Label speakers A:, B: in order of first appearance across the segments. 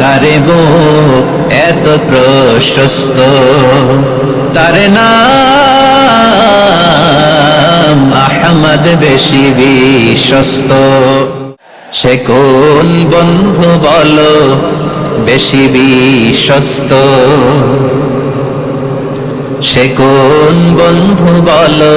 A: কারে বুক এত প্রশস্ত। তার নাম আহমদ বেশি বিশ্বস্ত। সে কোন বন্ধু বলো, বেশি বিশ্বস্ত। সে কোন বন্ধু বলো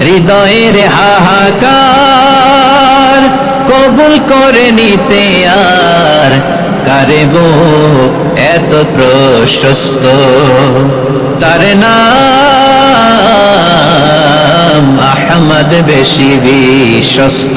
A: হৃদয়ের হাহাকার কবুল করে নিতে আর কারে গো এত প্রশস্ত? তার নাম আহমদ বেশি বিশ্বস্ত।